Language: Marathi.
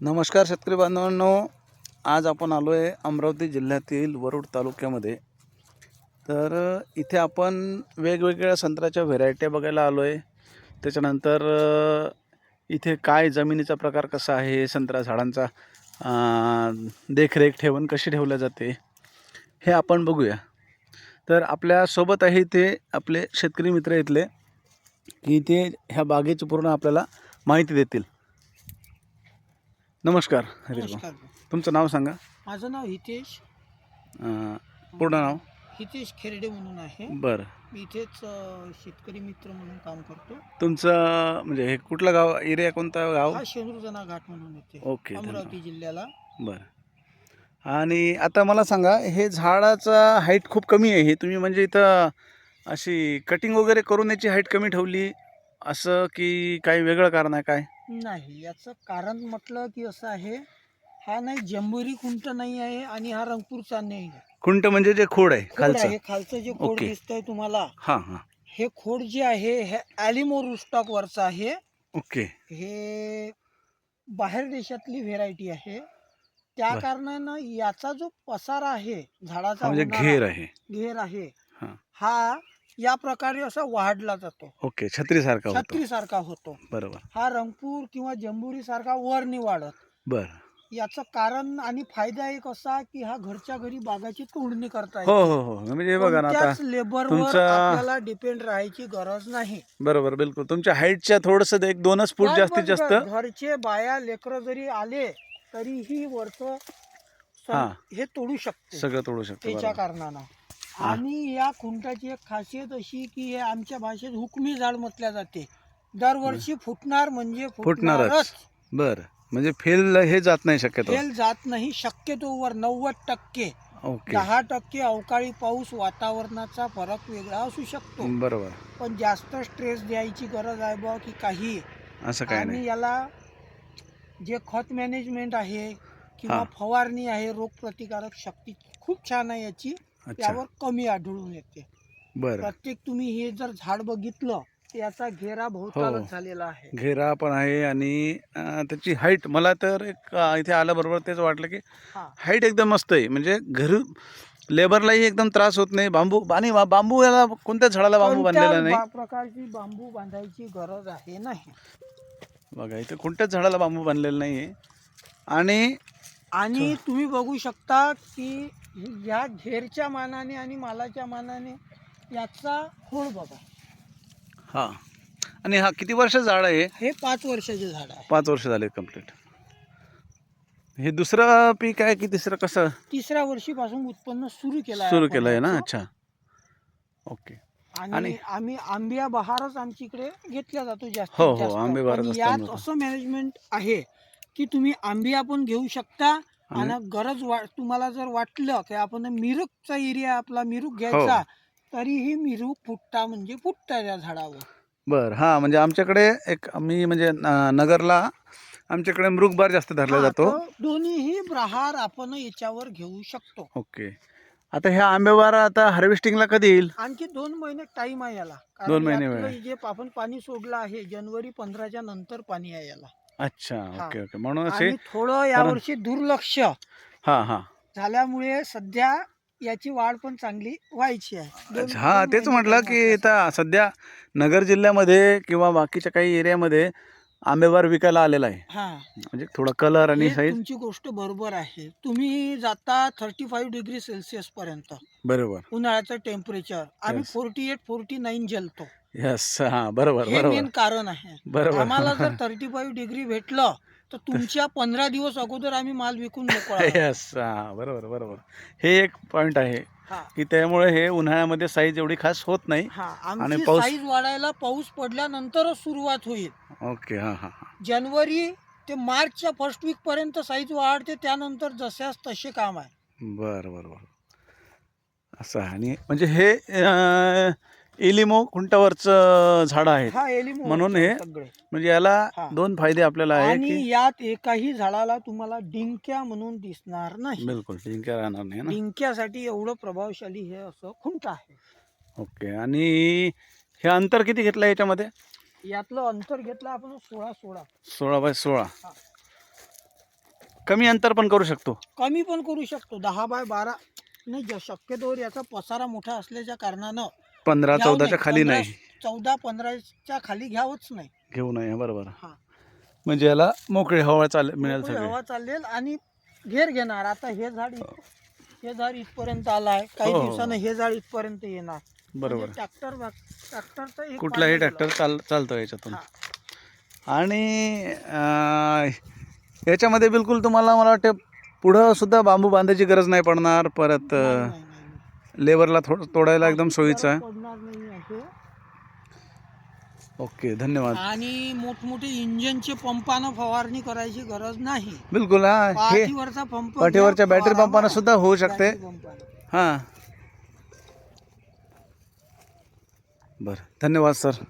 नमस्कार शेतकरी बांधवांनो. आज आपण आलो आहे अमरावती जिल्ह्यातील वरुड तालुक्यामध्ये. तर इथे आपण वेगवेगळ्या संत्र्याच्या व्हेरायट्या बघायला आलो आहे त्याच्यानंतर इथे काय जमिनीचा प्रकार कसा आहे संत्रा झाडांचा देखरेख ठेवून कशी ठेवल्या जाते हे आपण बघूया. तर आपल्यासोबत आहे इथे आपले शेतकरी मित्र इथले की ते ह्या बागेची पूर्ण आपल्याला माहिती देतील. नमस्कार हरीश भाऊ. नमस्कार. तुमचं नाव सांगा. माझं नाव हितेश. अं, पूर्ण नाव? हितेश खेरडे म्हणून आहे. बरं. मी इथेच अ, शेतकरी मित्र म्हणून काम करतो. तुमचं म्हणजे हे कुठलं गाव एरिया कोणता गाव? हा शेंदूरजना घाट म्हणून येते. ओके अमरावती जिल्ह्याला. बरं. आणि आता मला सांगा हे झाडाचा हाईट खूप कमी आहे. हे तुम्ही म्हणजे इथं अशी कटिंग वगैरे करून याची हाईट कमी ठेवली. असं की काही वेगळं कारण आहे काय? नाही याचं कारण म्हटलं की असं आहे हा नाही जंबुरी खुंट नाही आहे आणि हा रंगपूरचा नाही आहे. खुंट म्हणजे जे खोड आहे खालचं आहे खालचं. जे खोड ओके. दिसतंय तुम्हाला हां हां. हे खोड जे आहे हे ॲलिमो रुस्टॉक वरचं आहे. ओके. हे बाहेर देशातली व्हेरायटी आहे. त्या बरं. कारणानं याचा जो पसारा आहे झाडाचा म्हणजे होणारा घेर आहे. घेर आहे हा. हा या प्रकारे असा वाढला जातो. ओके छत्रीसारखा होतो. छत्री सारखा होतो. बरोबर. हा रंगपूर किंवा जंबुरी सारखा वर नाही वाढत बरं. याचं कारण आणि फायदा एक असा की हा घरच्या घरी बागाची तोडणी करता हो हो हो. म्हणजे हे बघा ना आता तुमचा- आपल्याला डिपेंड राहायची गरज नाही. बरोबर बिलकुल. तुमच्या हाईटच्या थोडंसं एक दोनच फूट जास्तीत जास्त. घरचे बाया लेकर जरी आले तरीही वरच हा. हे तोडू शकते. सगळं तोडू शकतो त्याच्या बरोबर. कारणानं. आणि या खुंटाची एक खासियत अशी की हे आमच्या भाषेत हुकमी झाड म्हटल्या जाते. दरवर्षी फुटणार म्हणजे फुटणारच. फुटणारच. बर. म्हणजे फेल हे जात नाही शक्यतो. फेल जात नाही शक्यतो वर नव्वद टक्के. दहा टक्के अवकाळी पाऊस वातावरणाचा फरक वेगळा असू शकतो. बरोबर. पण जास्त स्ट्रेस द्यायची गरज आहे बा की काही. असं काय आणि याला जे खत मॅनेजमेंट आहे किंवा. फवारणी आहे रोगप्रतिकारक शक्ती खूप छान आहे याची. त्यावर कमी आढळून येते. बरं. प्रत्येक तुम्ही हे जर झाड बघितलं याचा घेरा हो. भोवतालच झालेला आहे. घेरा पण आहे आणि अं, त्याची हाईट मला तर एक अं, इथे आल्याबरोबर तेच वाटलं की हा. हाईट एकदम मस्त आहे. म्हणजे घर लेबरलाही एकदम त्रास होत नाही. बांबू आणि बा- बांबू याला कोणत्याच झाडाला बांबू बांधलेला नाही? बा- प्रकारची बांबू बांधायची गरज आहे नाही. बघा इथे कोणत्याच झाडाला बांबू बांधलेला नाही आहे आणि आणि तुम्ही बघू शकता की या घेरच्या मानाने आणि मालाच्या मानाने याचा खोड बघा. हां. आणि हा किती वर्ष झाड आहे हे? पाच वर्षाचे झाड आहे. पाच वर्ष झाले कंप्लीट हे दुसरं पीक आहे की तिसरं कसं? तिसऱ्या वर्षीपासून उत्पन्न सुरू केलं सुरू केलं आहे ना. अच्छा. ओके. आणि आम्ही आंबिया बहारच आमच्याकडे घेतला जातो जास्त हो, हो, आंबे यात आम्हाला. असं मॅनेजमेंट आहे की तुम्ही आंबिया पण घेऊ शकता आणि- गरज तुम्हाला जर वाटलं की आपण मिरुकचा एरिया आपला मिरुक हो. घ्यायचा तरीही मिरुक फुटता म्हणजे फुटता त्या झाडावर. बर हां म्हणजे आमच्याकडे एक आम्ही म्हणजे नगरला आमच्याकडे मृगबार जास्त धरला जातो. दोन्हीही प्रहार आपण याच्यावर घेऊ शकतो. ओके. आता ह्या आंबेबार आता हार्वेस्टिंगला कधी येईल? आणखी दोन महिने टाइम आहे याला. दोन महिने आपण पाणी सोडलं आहे जानेवारी पंधराच्या नंतर पाणी आहे याला. अच्छा हा. Okay okay. म्हणून असे आणि थोडं यावर्षी दुर्लक्ष हां हां. झाल्यामुळे सध्या याची वाढ पण चांगली व्हायची आहे. दोन- अच्छा हां दोन तेच महिने म्हटलं की आता सध्या नगर जिल्ह्यामध्ये किंवा बाकीच्या काही एरियामध्ये आंबेबार विकायला आलेला आहे. हा. म्हणजे थोडा कलर आणि हे साईज तुमची गोष्ट बरोबर आहे. तुम्ही जाता थर्टी फाईव्ह डिग्री सेल्सिअस पर्यंत. बरोबर. उन्हाळ्याचं टेम्परेचर आम्ही Yes. Forty eight forty nine जलतो. Yes हां बरोबर हे बरोबर. मेन कारण आहे. बरोबर. आम्हाला जर थर्टी फाईव्ह डिग्री भेटलं तर तुमच्या पंधरा दिवस अगोदर आम्ही माल विकून मोकळा. यस हां बरोबर बरोबर. हे एक पॉईंट आहे हा. की त्यामुळे हे उन्हाळ्यामध्ये साईज एवढी खास होत नाही हा आणि आमची पाऊस- साईज वाढायला पाऊस पडल्यानंतरच सुरुवात होईल. ओके हां हां हां. जानेवारी ते मार्चच्या फर्स्ट वीक पर्यंत साईज वाढते त्यानंतर जशास तसे काम आहे. बरं बरं बरं. असं आहे. आणि म्हणजे हे अं, इलिमो खुंटावरचं झाड आहे हा एलिमो म्हणून हे सगळे. म्हणजे याला हा. दोन फायदे आपल्याला आहे आणि की यात एकाही झाडाला तुम्हाला डिंक्या म्हणून दिसणार नाही. बिलकुल जिंक्या राहणार नाही ना? डिंक्यासाठी एवढं प्रभावशाली हे असं खुंट आहे. ओके आणि हे अंतर किती घेतलं याच्यामध्ये? यातलं अंतर घेतलं आपण सोळा सोळा. सोळा बाय सोळा. हा. कमी अंतर पण करू शकतो. कमी पण करू शकतो दहा बाय बारा. नाही ज- शक्यतोवर याचा पसारा मोठा असल्याच्या कारणानं पंधरा घ्यावं चौदाच्या नाही. खाली पंधरा- नाही. चौदा पंधराच्या खाली घ्यावंच नाही. घेऊ नये बरोबर. हा. म्हणजे याला मोकळी हवा चाल मिळेल मोकळी सगळे. हवा चालेल आणि घेर घेणार. आता हे झाड हे झाड इथपर्यंत आलं आहे काही हो, हो, दिवसानं हे झाड इथपर्यंत येणार. बरोबर. ट्रॅक्टर ट्रॅक्टरचं एक कुठलाही ट्रॅक्टर चाल चालतो याच्यातून. हा. आणि अं, याच्यामध्ये बिलकुल तुम्हाला मला वाटते पुढं सुद्धा बांबू बांधायची गरज नाही पडणार. परत. लेबरला थोडं तोडायला एकदम सोयीचं आहे पडणार नाही. ओके धन्यवाद आणि मोठमोठे इंजिनचे पंपानं फवारणी करायची गरज नाही बिलकुल हा हे पाठीवरचा पंप पाठीवरच्या बॅटरी पंपानं. सुद्धा होऊ शकते. हां बरं धन्यवाद सर